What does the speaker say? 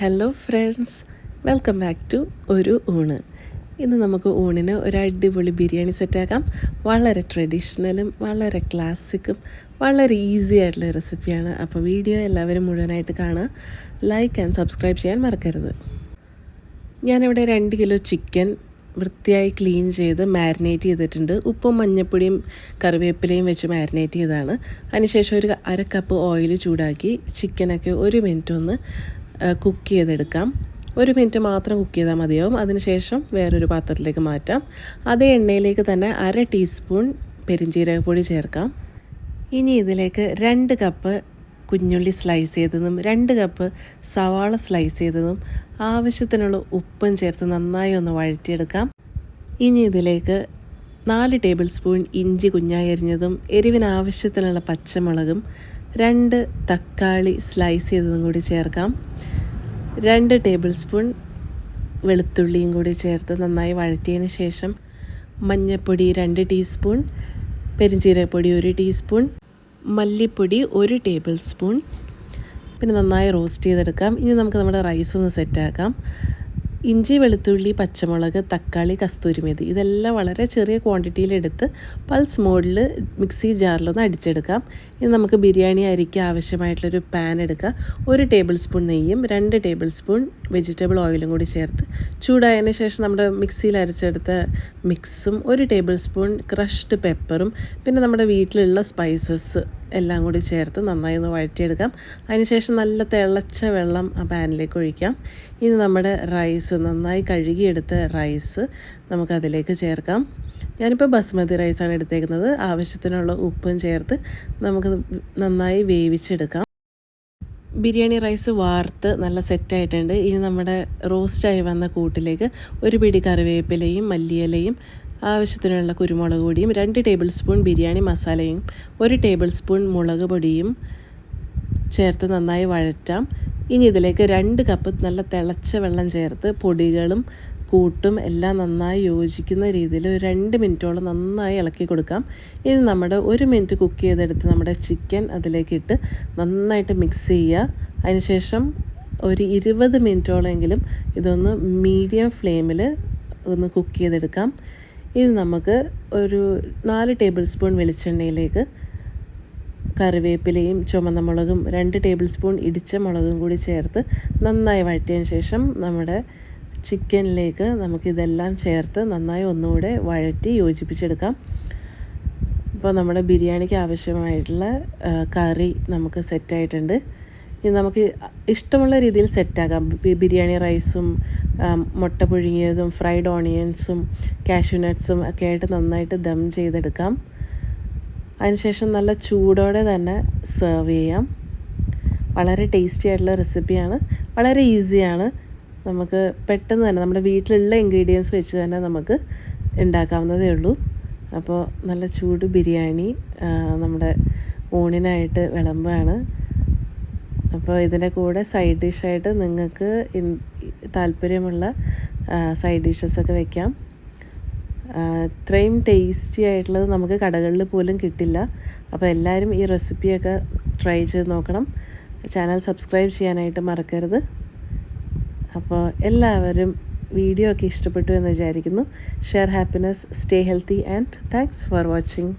Hello friends welcome back to ഒരു ഊണ്. ഇന്ന് നമുക്ക് ഊണിന് ഒരു അടിപൊളി ബിരിയാണി സെറ്റാക്കാം വളരെ ട്രഡീഷണലും വളരെ ക്ലാസിക്കും വളരെ ഈസി ആയിട്ടുള്ള റെസിപ്പിയാണ് അപ്പോൾ വീഡിയോ എല്ലാവരും മുഴുവനായിട്ട് കാണുക. ലൈക്ക് ആൻഡ് സബ്സ്ക്രൈബ് ചെയ്യാൻ മറക്കരുത്. ഞാനിവിടെ രണ്ട് കിലോ ചിക്കൻ വൃത്തിയായി ക്ലീൻ ചെയ്ത് മാരിനേറ്റ് ചെയ്തിട്ടുണ്ട്. ഉപ്പും മഞ്ഞപ്പൊടിയും കറിവേപ്പിലയും വെച്ച് മാരിനേറ്റ് ചെയ്തതാണ്. അതിനുശേഷം ഒരു അര കപ്പ് ഓയിൽ ചൂടാക്കി ചിക്കനൊക്കെ ഒരു മിനിറ്റ് ഒന്ന് കുക്ക് ചെയ്തെടുക്കാം. ഒരു മിനിറ്റ് മാത്രം കുക്ക് ചെയ്താൽ മതിയാവും. അതിനുശേഷം വേറൊരു പാത്രത്തിലേക്ക് മാറ്റാം. അതേ എണ്ണയിലേക്ക് തന്നെ അര ടീസ്പൂൺ പെരിഞ്ചീരകപ്പൊടി ചേർക്കാം. ഇനി ഇതിലേക്ക് രണ്ട് കപ്പ് കുഞ്ഞുള്ളി സ്ലൈസ് ചെയ്തതും രണ്ട് കപ്പ് സവാള സ്ലൈസ് ചെയ്തതും ആവശ്യത്തിനുള്ള ഉപ്പും ചേർത്ത് നന്നായി ഒന്ന് വഴറ്റിയെടുക്കാം. ഇനി ഇതിലേക്ക് നാല് ടേബിൾ സ്പൂൺ ഇഞ്ചി കുഞ്ഞായി അരിഞ്ഞതും എരിവിന് ആവശ്യത്തിനുള്ള പച്ചമുളകും രണ്ട് തക്കാളി സ്ലൈസ് ചെയ്തതും കൂടി ചേർക്കാം. രണ്ട് ടേബിൾ സ്പൂൺ വെളുത്തുള്ളിയും കൂടി ചേർത്ത് നന്നായി വഴറ്റിയതിന് ശേഷം മഞ്ഞൾപ്പൊടി രണ്ട് ടീസ്പൂൺ പെരിഞ്ചീരകപ്പൊടി ഒരു ടീസ്പൂൺ മല്ലിപ്പൊടി ഒരു ടേബിൾ സ്പൂൺ. പിന്നെ നന്നായി റോസ്റ്റ് ചെയ്തെടുക്കാം. ഇനി നമുക്ക് നമ്മുടെ റൈസ് ഒന്ന് സെറ്റാക്കാം. ഇഞ്ചി വെളുത്തുള്ളി പച്ചമുളക് തക്കാളി കസ്തൂരിമേതി ഇതെല്ലാം വളരെ ചെറിയ ക്വാണ്ടിറ്റിയിലെടുത്ത് പൾസ് മോഡിൽ മിക്സി ജാറിലൊന്ന് അടിച്ചെടുക്കാം. ഇനി നമുക്ക് ബിരിയാണി അരിക്ക് ആവശ്യമായിട്ടുള്ളൊരു പാൻ എടുക്കുക ഒരു ടേബിൾ സ്പൂൺ നെയ്യും രണ്ട് ടേബിൾ സ്പൂൺ വെജിറ്റബിൾ ഓയിലും കൂടി ചേർത്ത് ചൂടായതിന് ശേഷം നമ്മുടെ മിക്സിയിൽ അരച്ചെടുത്ത മിക്സും ഒരു ടേബിൾ സ്പൂൺ ക്രഷ്ഡ് പെപ്പറും പിന്നെ നമ്മുടെ വീട്ടിലുള്ള സ്പൈസസ് എല്ലാം കൂടി ചേർത്ത് നന്നായി ഒന്ന് വഴറ്റിയെടുക്കാം. അതിനുശേഷം നല്ല തിളച്ച വെള്ളം ആ പാനിലേക്ക് ഒഴിക്കാം. ഇനി നമ്മുടെ റൈസ് നന്നായി കഴുകിയെടുത്ത റൈസ് നമുക്കതിലേക്ക് ചേർക്കാം. ഞാനിപ്പോൾ ബസ്മതി റൈസാണ് എടുത്തേക്കുന്നത്. ആവശ്യത്തിനുള്ള ഉപ്പും ചേർത്ത് നമുക്ക് നന്നായി വേവിച്ചെടുക്കാം. ബിരിയാണി റൈസ് വാർത്ത് നല്ല സെറ്റായിട്ടുണ്ട് ഇനി നമ്മുടെ റോസ്റ്റായി വന്ന കൂട്ടിലേക്ക് ഒരു പിടി കറിവേപ്പിലയും മല്ലിയിലയും ആവശ്യത്തിനുള്ള കുരുമുളക് പൊടിയും രണ്ട് ടേബിൾ സ്പൂൺ ബിരിയാണി മസാലയും ഒരു ടേബിൾ സ്പൂൺ മുളക് പൊടിയും ചേർത്ത് നന്നായി വഴറ്റാം. ഇനി ഇതിലേക്ക് രണ്ട് കപ്പ് നല്ല തിളച്ച വെള്ളം ചേർത്ത് പൊടികളും കൂട്ടും എല്ലാം നന്നായി യോജിക്കുന്ന രീതിയിൽ ഒരു രണ്ട് മിനിറ്റോളം നന്നായി ഇളക്കി കൊടുക്കാം. ഇനി നമ്മുടെ ഒരു മിനിറ്റ് കുക്ക് ചെയ്തെടുത്ത് നമ്മുടെ ചിക്കൻ അതിലേക്കിട്ട് നന്നായിട്ട് മിക്സ് ചെയ്യുക. അതിനുശേഷം ഒരു ഇരുപത് മിനിറ്റോളമെങ്കിലും ഇതൊന്ന് മീഡിയം ഫ്ലെയിമിൽ ഒന്ന് കുക്ക് ചെയ്തെടുക്കാം. ഇത് നമുക്ക് ഒരു നാല് ടേബിൾ സ്പൂൺ വെളിച്ചെണ്ണയിലേക്ക് കറിവേപ്പിലയും ചുമന്ന മുളകും രണ്ട് ടേബിൾ സ്പൂൺ ഇടിച്ച മുളകും കൂടി ചേർത്ത് നന്നായി വഴറ്റിയതിന് ശേഷം നമ്മുടെ ചിക്കനിലേക്ക് നമുക്കിതെല്ലാം ചേർത്ത് നന്നായി ഒന്നുകൂടെ വഴറ്റി യോജിപ്പിച്ചെടുക്കാം. ഇപ്പോൾ നമ്മുടെ ബിരിയാണിക്ക് ആവശ്യമായിട്ടുള്ള കറി നമുക്ക് സെറ്റായിട്ടുണ്ട് ഇനി നമുക്ക് ഇഷ്ടമുള്ള രീതിയിൽ സെറ്റാക്കാം ബിരിയാണി റൈസും മുട്ട പുഴുങ്ങിയതും ഫ്രൈഡ് ഓണിയൻസും കാഷ്യൂനട്ട്സും ഒക്കെ ആയിട്ട് നന്നായിട്ട് ദം ചെയ്തെടുക്കാം. അതിനുശേഷം നല്ല ചൂടോടെ തന്നെ സെർവ് ചെയ്യാം. വളരെ ടേസ്റ്റി ആയിട്ടുള്ള റെസിപ്പിയാണ് വളരെ ഈസിയാണ് നമുക്ക് പെട്ടെന്ന് തന്നെ നമ്മുടെ വീട്ടിലുള്ള ഇൻഗ്രീഡിയൻസ് വെച്ച് തന്നെ നമുക്ക് ഉണ്ടാക്കാവുന്നതേ ഉള്ളൂ. അപ്പോൾ നല്ല ചൂട് ബിരിയാണി നമ്മുടെ ഊണിനായിട്ട് വിളമ്പാണ്. അപ്പോൾ ഇതിന്റെ കൂടെ സൈഡ് ഡിഷായിട്ട് നിങ്ങൾക്ക് താല്പര്യമുള്ള സൈഡ് ഡിഷസൊക്കെ വെക്കാം. ഇത്രയും ടേസ്റ്റി ആയിട്ടുള്ളത് നമുക്ക് കടകളിൽ പോലും കിട്ടില്ല. അപ്പോൾ എല്ലാവരും ഈ റെസിപ്പിയൊക്കെ ട്രൈ ചെയ്ത് നോക്കണം. ചാനൽ സബ്സ്ക്രൈബ് ചെയ്യാനായിട്ട് മറക്കരുത്. അപ്പോൾ എല്ലാവരും വീഡിയോ ഒക്കെ ഇഷ്ടപ്പെട്ടു എന്ന് വിചാരിക്കുന്നു. Share happiness stay healthy and thanks for watching